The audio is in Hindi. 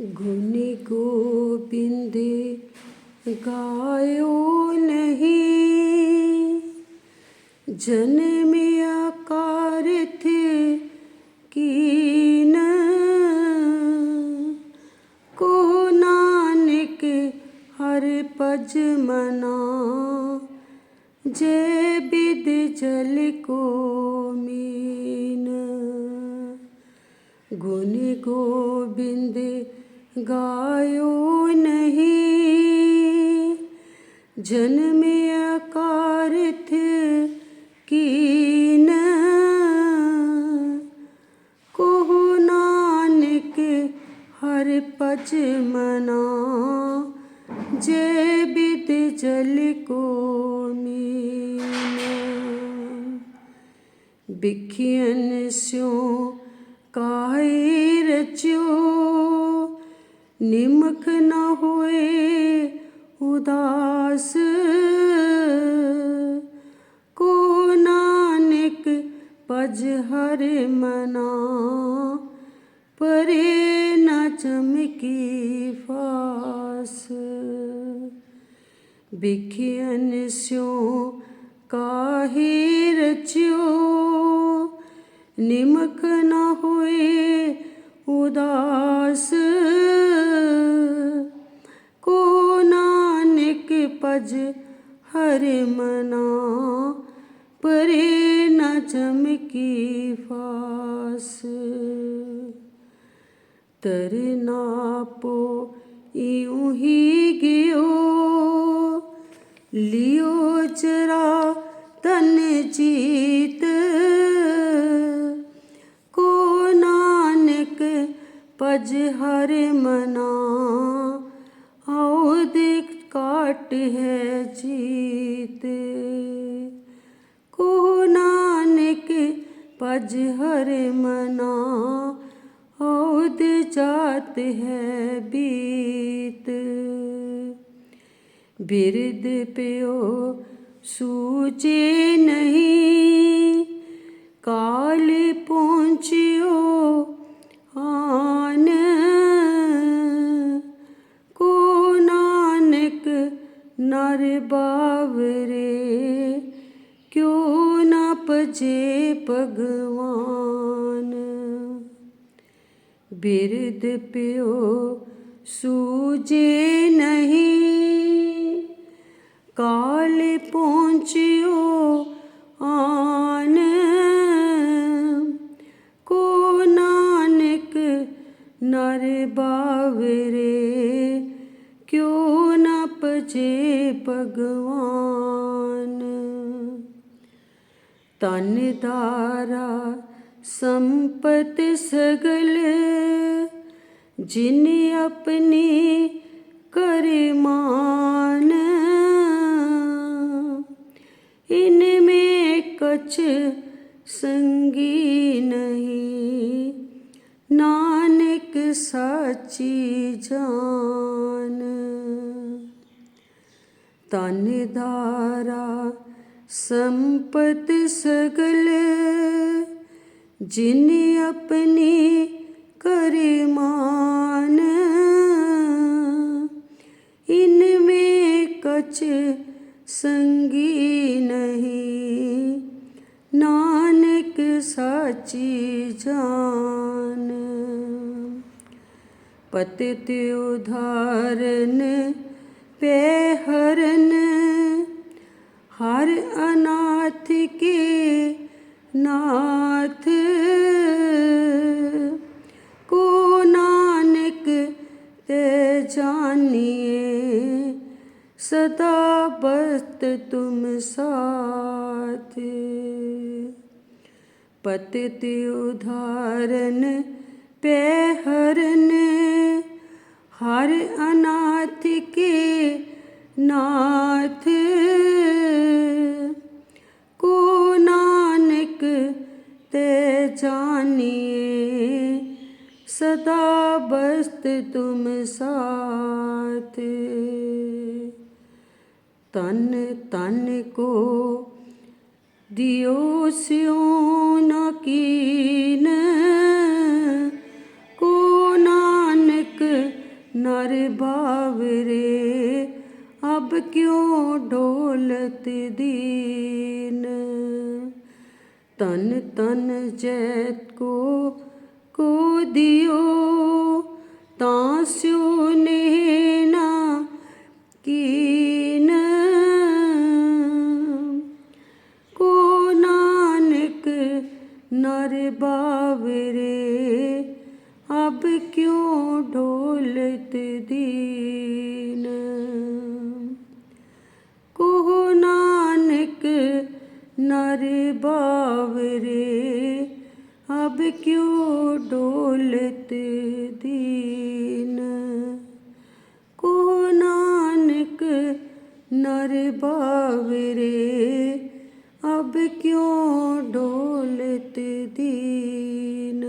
गुण गोविंद गायो नहीं। जन्म आकारथ कीन। को नानक हर पज मना। जय बिद जल को मीन। गुण गोविंद गायो नहीं। जन्म अकारथ कीन। कोहु नानक हर पज मना। जय बिद जल को बिखियन स्यो काहे रच्यो? ਨਿਮਖ ਨਾ ਹੋਏ ਉਦਾਸ। ਕੋ ਨਾਨਕ ਪਜ ਹਰ ਮਨਾ, ਪਰੇ ਨਾ ਚਮਕੀ ਫਾਸ। ਬਿਖਿਆਨ ਸਿਉ ਕਾਹੇ ਰਚਿਓ ਨਿਮਕ ਨਾ ਹੋਏ ਉਦਾਸ। पज हर मना, परे न चमकी फास। तरना पो यूँ ही गियो, लियो चरा तन जीत। को नानक पज हर मना काट है जीत। को नानक पज हर मना औद जात है बीत। बिरद प्यो सूचे नहीं, काल पहुँचियो ਕਿਉ ਨਾ ਪਜੇ ਭਗਵਾਨ? ਬਿਰਦ ਪਿਓ ਸੂਜੇ ਨਹੀਂ। ਕਾਲ ਪਹੁੰਚਿਓ ਆਨ। ਕੋ ਨਾਨਕ ਨਰ ਬਾਵਰੇ ਕਿਉ ਨਾ ਪਜੇ ਭਗਵਾਨ? तन दारा संपत सगल, जिन अपनी कर मान इनमें कछ संगी नहीं, नानक साची जान। तन धारा ਸੰਪਤ ਸਗਲ, ਜਿਨ ਆਪਣੀ ਕਰੇ ਮਾਨ। ਇਨ ਮੇ ਕਛ ਸੰਗੀ ਨਹੀਂ, ਨਾਨਕ ਸਾਚੀ ਜਾਨ। ਪਤਿਤ ਉਧਾਰਨ ਪੈ ਹਰਨ हर अनाथ के नाथ। को नानक ते जानिए, सदा बस्त तुम साथ। पतित उदाहरण पे हरन, हर अनाथ के नाथ। सदा बस्त तुम साथ तन तन को दियो स्यो न कीन को नानक नर बावरे अब क्यों ढोलत दीन तन तन जैत को को दियो तास्यो नेना कीन को नानक नर बावरे अब क्यों ढोलत दीन को नानक नर बावरे अब क्यों डोलते दीन को नानक नर बावरे अब क्यों डोलते दीन